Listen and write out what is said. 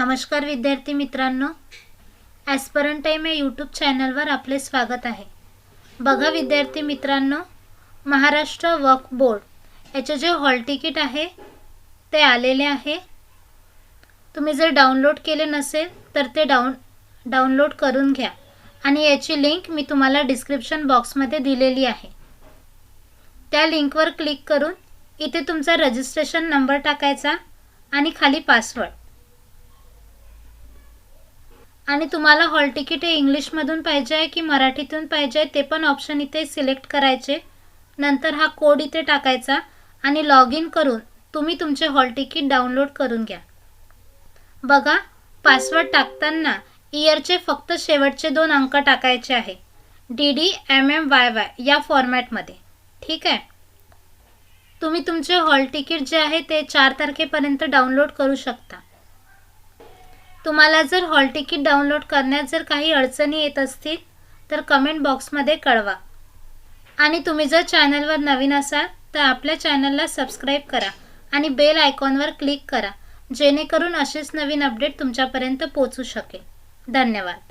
नमस्कार विद्यार्थी मित्रांनो. ॲस्परन टाईम या यूट्यूब चॅनलवर आपले स्वागत आहे. बघा विद्यार्थी मित्रांनो महाराष्ट्र वक्फ बोर्ड याचे जे हॉल तिकीट आहे ते आलेले आहे. तुम्ही जर डाउनलोड केले नसेल तर ते डाऊन डाउनलोड करून घ्या. आणि याची लिंक मी तुम्हाला डिस्क्रिप्शन बॉक्समध्ये दिलेली आहे. त्या लिंकवर क्लिक करून इथे तुमचा रजिस्ट्रेशन नंबर टाकायचा आणि खाली पासवर्ड आणि तुम्हाला हॉल तिकीट हे इंग्लिशमधून पाहिजे आहे की मराठीतून पाहिजे आहे ते पण ऑप्शन इथे सिलेक्ट करायचे. नंतर हा कोड इथे टाकायचा आणि लॉग इन करून तुम्ही तुमचे हॉल तिकीट डाउनलोड करून घ्या. बघा पासवर्ड टाकताना इयरचे फक्त शेवटचे दोन अंक टाकायचे आहे. D D M M Y Y या फॉर्मॅटमध्ये ठीक आहे? तुम्ही तुमचे हॉल तिकीट जे आहे ते चार तारखेपर्यंत डाउनलोड करू शकता. तुम्हाला जर हॉल तिकीट डाउनलोड करण्यात जर काही अडचणी येत असतील तर कमेंट बॉक्समध्ये कळवा. आणि तुम्ही जर चॅनलवर नवीन असाल तर आपल्या चॅनलला सबस्क्राईब करा आणि बेल आयकॉनवर क्लिक करा जेणेकरून असेच नवीन अपडेट तुमच्यापर्यंत पोचू शकेल. धन्यवाद.